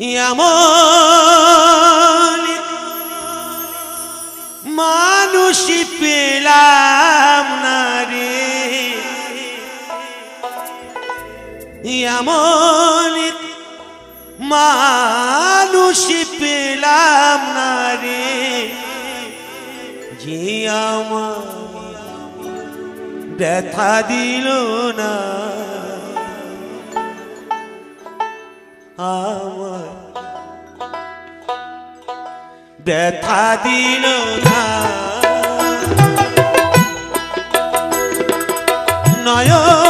এমন মানুষ পেলাম না রে। মানুষ পেলাম না রে। যে ব্যথা দিল না। আমার ব্যথা দিল না। নয়নি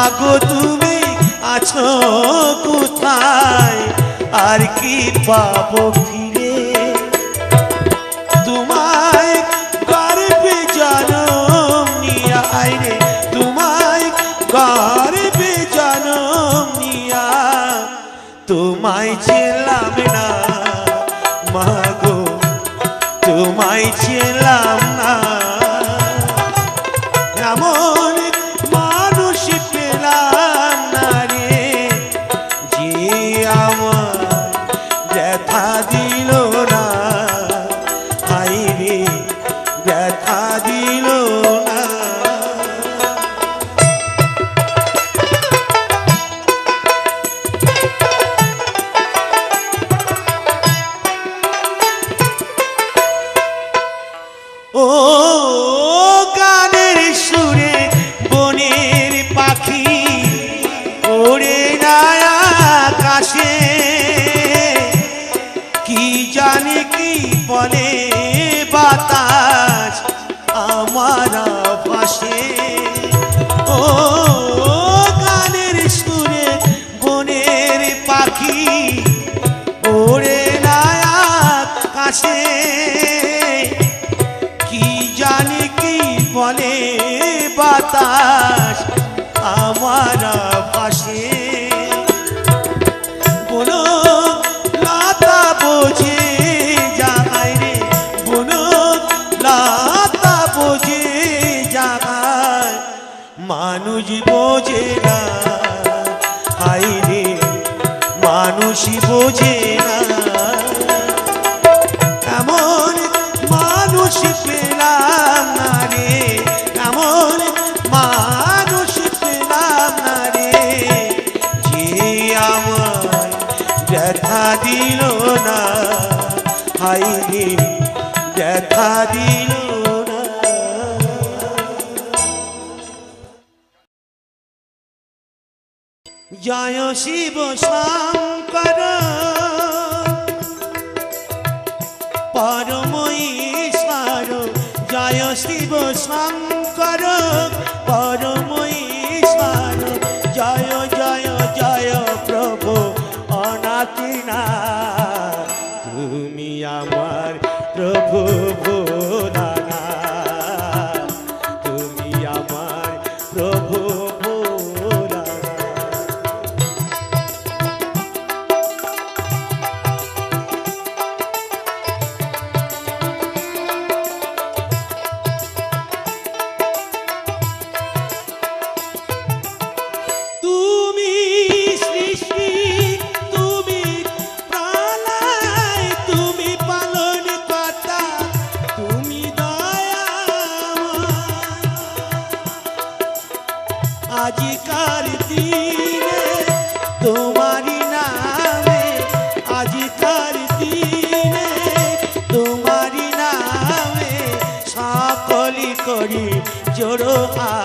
মাগো, তুমি আছো কোথায়? আর কি পাবো ফিরে? তোমায় গর্বে জনম নিয়া রে, তোমায় গর্বে জনম নিয়া। তোমায় ছিলাম পাখি ওরে নায়া কাশে কি জানে কি বলে বাতাস? আমার বোঝে না। হাই রে মানুষ বোঝে না। এমন মানুষ পেলাম না রে, এমন মানুষ পেলাম না রে, যে আমার ব্যথা দিল না। হাই রে, ব্যথা দিল জয় শিব শঙ্কর। পরম ঈশ্বর জয় শিব শঙ্কর। পরম জোড়ো হাত।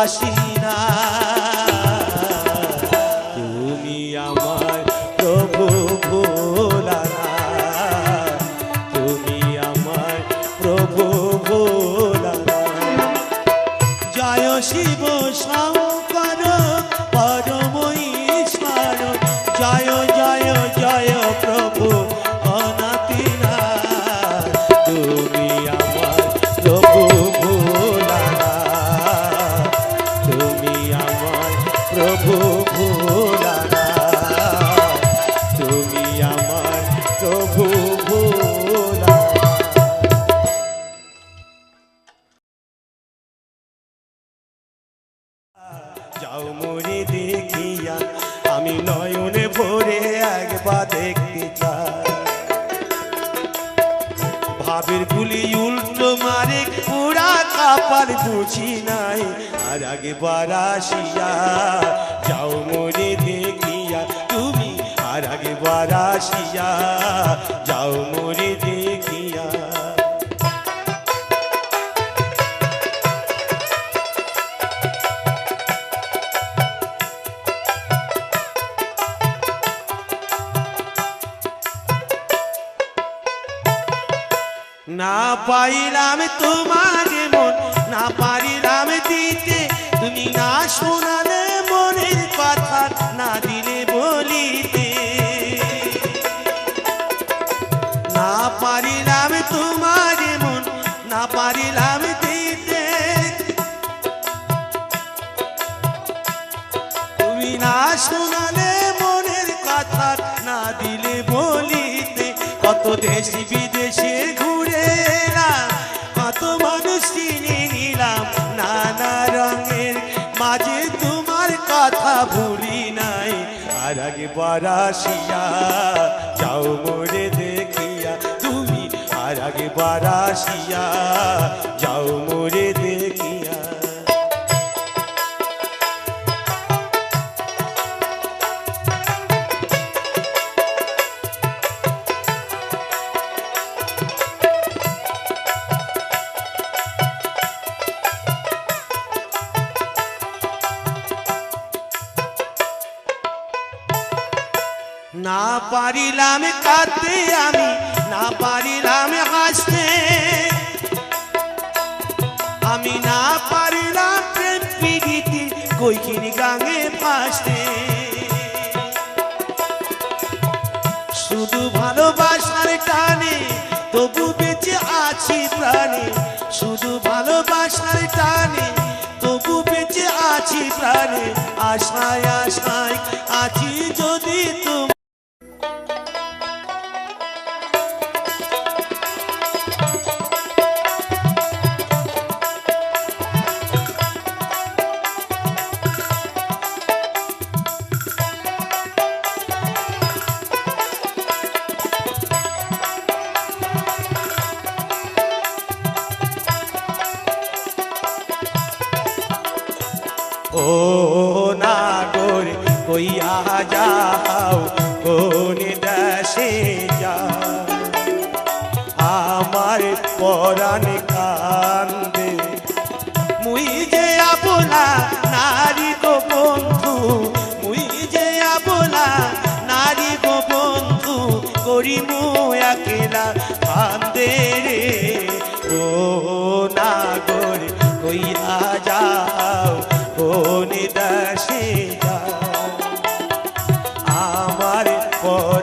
কাশী বুঝি নাই আর আগে বারাসিয়া যাও মরে দেখিয়া তুমি আর আগে বারাসিয়া যাও পাইলাম তোমার মন না পারিলাম দিতে। তুমি না শোনালে আর আসিয়া যাও মোরে দেখিয়া তুমি আর আগে বারাসিয়া না পারিলাম কাঁদতে আমি, না পারিলাম হাসতে। আমি না পারিলাম প্রেম পিড়িতে কইখিনি গাঙে ফাঁসতে শুধু ভালোবাসার টানে তবু বেঁচে আছি প্রাণে। শুধু ভালোবাসার টানে তবু বেঁচে আছি প্রাণে। আশায় আশায় আছি নারী গো বন্ধু, মুই যে নারী গো বন্ধু করি মু একলা ও নাগর কইয়া যাও ও নিদাসে আমার পর